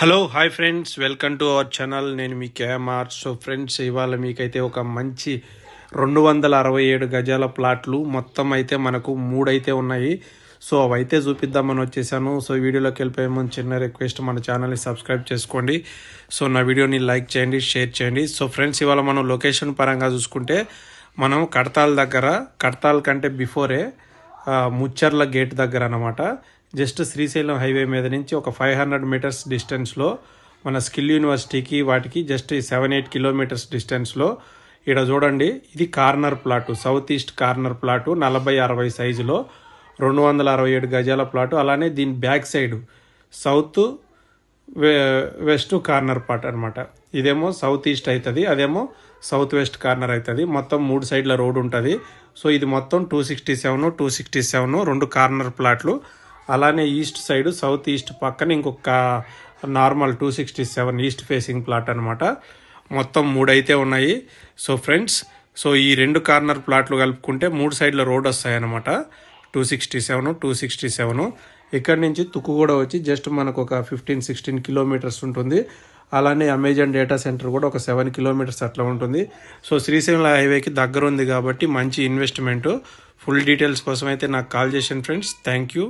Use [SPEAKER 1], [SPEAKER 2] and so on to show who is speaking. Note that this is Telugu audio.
[SPEAKER 1] Hello hi friends welcome to our channel నేను మీ కేఎంఆర్ సో ఫ్రెండ్స్ ఇవాళ మీకైతే ఒక మంచి రెండు వందల అరవై ఏడు గజాల ప్లాట్లు మొత్తం అయితే మనకు మూడైతే ఉన్నాయి. సో అవైతే చూపిద్దామని వచ్చేసాను. సో వీడియోలోకి వెళ్ళిపోయే ముందు చిన్న రిక్వెస్ట్ మన ఛానల్ని సబ్స్క్రైబ్ చేసుకోండి. సో నా వీడియోని లైక్ చేయండి షేర్ చేయండి. సో ఫ్రెండ్స్ ఇవాళ మనం లొకేషన్ పరంగా చూసుకుంటే మనం కడతాల దగ్గర కడతాల కంటే బిఫోరే ముచ్చర్ల గేట్ దగ్గర అనమాట జస్ట్ శ్రీశైలం హైవే మీద నుంచి ఒక ఫైవ్ హండ్రెడ్ మీటర్స్ డిస్టెన్స్లో మన స్కిల్ యూనివర్సిటీకి వాటికి జస్ట్ సెవెన్ ఎయిట్ కిలోమీటర్స్ డిస్టెన్స్లో ఇక్కడ చూడండి ఇది corner plot south east corner plot నలభై అరవై సైజులో రెండు వందల అరవై ఏడు గజాల ప్లాటు అలానే దీని back side south west corner part అనమాట ఇదేమో సౌత్ ఈస్ట్ అవుతుంది అదేమో సౌత్ వెస్ట్ కార్నర్ అవుతుంది మొత్తం మూడు సైడ్ల రోడ్ ఉంటుంది. సో ఇది మొత్తం two sixty seven two sixty seven రెండు కార్నర్ ప్లాట్లు. అలానే ఈస్ట్ సైడ్ సౌత్ ఈస్ట్ పక్కన ఇంకొక normal two sixty seven east facing plot అనమాట మొత్తం మూడైతే ఉన్నాయి. సో ఫ్రెండ్స్ సో ఈ రెండు కార్నర్ ప్లాట్లు కలుపుకుంటే మూడు సైడ్ల రోడ్ వస్తాయన్నమాట. Two sixty seven two sixty seven. ఇక్కడ నుంచి తుక్కు కూడా వచ్చి జస్ట్ మనకు ఒక ఫిఫ్టీన్ సిక్స్టీన్ కిలోమీటర్స్ ఉంటుంది. అలానే అమెజాన్ డేటా సెంటర్ కూడా ఒక సెవెన్ కిలోమీటర్స్ అట్లా ఉంటుంది. సో శ్రీశైలం హైవేకి దగ్గర ఉంది కాబట్టి మంచి ఇన్వెస్ట్మెంట్. ఫుల్ డీటెయిల్స్ కోసం అయితే నాకు కాల్ చేసాను ఫ్రెండ్స్. Thank you.